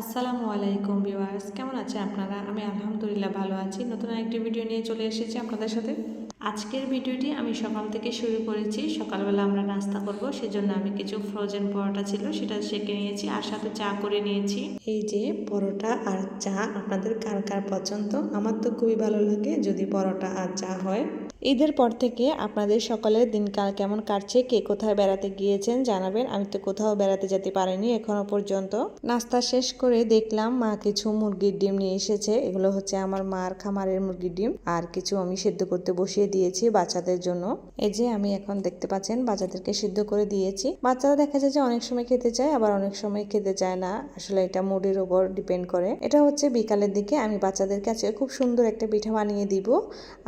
আসসালামু আলাইকুম ভিউয়ার্স, কেমন আছেন আপনারা? আমি আলহামদুলিল্লাহ ভালো আছি। নতুন একটি ভিডিও নিয়ে চলে এসেছি আপনাদের সাথে। আজকের ভিডিওটি আমি সকাল থেকে শুরু করেছি। সকালবেলা আমরা নাস্তা করব, সেজন্য আমি কিছু ফ্রোজেন পরোটা ছিল, সেটা সেঁকে নিয়েছি আর সাথে চা করে নিয়েছি। এই যে পরোটা আর চা, আপনাদের কার কার পছন্দ? আমার তো খুবই ভালো লাগে যদি পরোটা আর চা হয়। ঈদের পর থেকে আপনাদের সকালের দিনকাল কেমন কাটছে, কে কোথায় বেড়াতে গিয়েছেন জানাবেন। আমি তো কোথাও বেড়াতে যেতে পারিনি এখনও পর্যন্ত। নাস্তা শেষ করে দেখলাম মা কিছু মুরগির ডিম নিয়ে এসেছে। এগুলো হচ্ছে আমার মার খামারের মুরগির ডিম। আর কিছু আমি সেদ্ধ করতে বসিয়ে দিয়েছি বাচ্চাদের জন্য। এই যে আমি এখন দেখতে পাচ্ছেন বাচ্চাদেরকে সিদ্ধ করে দিয়েছি। বাচ্চারা দেখা যায় যে অনেক সময় খেতে চায়, আবার অনেক সময় খেতে চায় না। আসলে এটা মুডের উপর ডিপেন্ড করে। এটা হচ্ছে বিকালের দিকে আমি বাচ্চাদের কাছে খুব সুন্দর একটা পিঠা বানিয়ে দিব।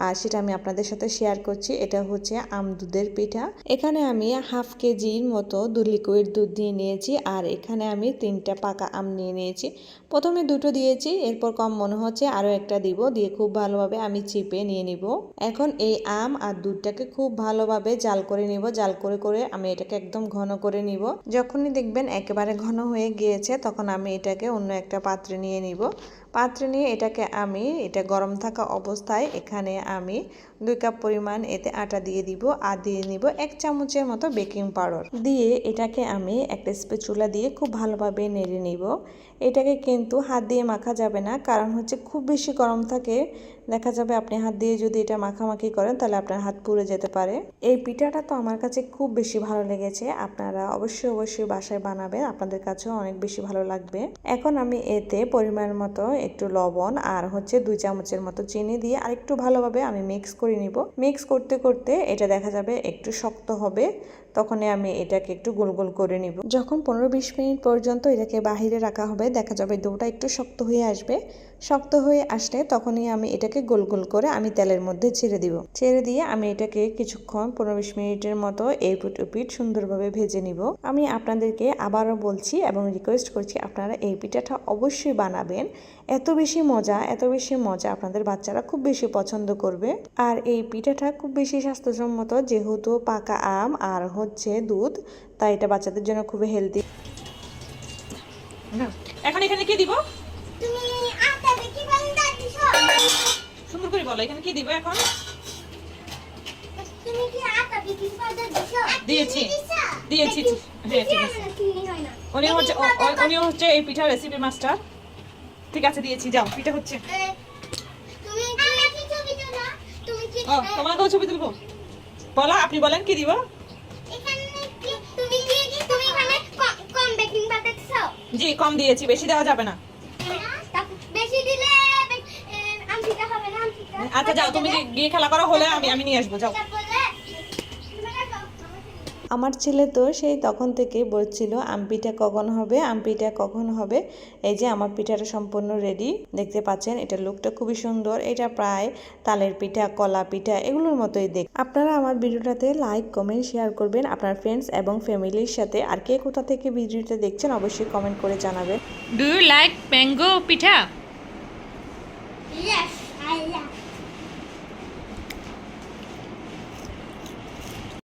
আর সেটা আমি আপনাদের সাথে শেয়ার করছি, এটা হচ্ছে আম দুধের পিঠা। এখানে আমি হাফ কেজির মতো দু লিকুইড দুধ দিয়ে নিয়েছি আর এখানে আমি তিনটা পাকা আম নিয়ে নিয়েছি। প্রথমে দুটো দিয়েছি, এরপর কম মনে হচ্ছে আরও একটা দিব, দিয়ে খুব ভালোভাবে আমি চিপে নিয়ে নিব। এখন এই আম আর দুধটাকে খুব ভালোভাবে জাল করে নিব, জাল করে করে আমি এটাকে একদম ঘন করে নিব। যখনই দেখবেন একেবারে ঘন হয়ে গিয়েছে, তখন আমি এটাকে অন্য একটা পাত্রে নিয়ে নিব। পাত্রে নিয়ে এটাকে আমি, এটা গরম থাকা অবস্থায় এখানে আমি দুই কাপ পরিমাণ এতে আটা দিয়ে দিব আর দিয়ে নিব এক চামচের মতো বেকিং পাউডার। দিয়ে এটাকে আমি একটা স্পেচুলা দিয়ে খুব ভালোভাবে নেড়ে নিব। এটাকে কিন্তু হাত দিয়ে মাখা যাবে না, কারণ হচ্ছে খুব বেশি গরম থাকে। দেখা যাবে আপনি হাত দিয়ে যদি এটা মাখামাখি করেন, তাহলে আপনার হাত পুড়ে যেতে পারে। এই পিঠাটা তো আমার কাছে খুব বেশি ভালো লেগেছে। আপনারা অবশ্যই অবশ্যই বাসায় বানাবেন, আপনাদের কাছেও অনেক বেশি ভালো লাগবে। এখন আমি এতে পরিমাণ মতো একটু লবণ আর হচ্ছে দুই চামচের মতো চিনি দিয়ে আর একটু ভালোভাবে আমি মিক্স করে নিব। মিক্স করতে করতে এটা দেখা যাবে একটু শক্ত হবে। তখনই আমি এটাকে একটু গোল গোল করে নিব। যখন পনেরো বিশ মিনিট পর্যন্ত এটাকে বাহিরে রাখা হবে, দেখা যাবে ডোটা একটু শক্ত হয়ে আসবে। শক্ত হয়ে আসলে তখনই আমি এটাকে গোল গোল করে আমি তেলের মধ্যে ছেড়ে দিব। ছেড়ে দিয়ে আমি এটাকে কিছুক্ষণ পনেরো বিশ মিনিটের মতো পিঠ পিঠ সুন্দরভাবে ভেজে নিব। আমি আপনাদেরকে আবারও বলছি এবং রিকোয়েস্ট করছি, আপনারা এই পিঠাটা অবশ্যই বানাবেন। এত বেশি মজা, এত বেশি মজা আপনাদের বাচ্চারা খুব বেশি পছন্দ করবে। আর এই পিঠাটা খুব বেশি স্বাস্থ্যসম্মত যেহেতু পাকা আম আর হচ্ছে দুধ তাই এটা বাচ্চাদের জন্য খুবই হেলদি এখন এখানে কি দিব? তুমি আটা দেখি বান্দা দিছো? সুন্দর করে বলো এখানে কি দিব এখন? তুমি কি আটা দেখি বান্দা দিছো? দিয়েছি। দিয়েছি। হ্যাঁ, উনি হচ্ছে উনি হচ্ছে এই পিঠার রেসিপি মাস্টার ঠিক আছে দিয়েছি যাও পিঠা হচ্ছে এ, তুমি তুমি কি ছবি দাও না তুমি কি ও তোমাকেও ছবি তুলবো? বলা আপনি বলেন কি দিব? জি কম দিয়েছি বেশি দেওয়া যাবে না। আচ্ছা যাও তুমি গিয়ে- গিয়ে খেলা করো হলে আমি আমি নিয়ে আসব যাও। আমার ছেলে তো সেই তখন থেকেই বলছিল আম পিঠা কখন হবে? আম পিঠা কখন হবে? এই যে আমার পিঠাটা সম্পূর্ণ রেডি দেখতে পাচ্ছেন? এটা লুকটা খুবই সুন্দর। এটা প্রায় তালের পিঠা, কলা পিঠা, এগুলোর মতোই দেখ। আপনারা আমার ভিডিওটাতে লাইক কমেন্ট শেয়ার করবেন। আপনার ফ্রেন্ডস এবং ফ্যামিলির সাথে আর কে কোথা থেকে ভিডিওটা দেখছেন, অবশ্যই কমেন্ট করে জানাবেন। Do you like mango pitha.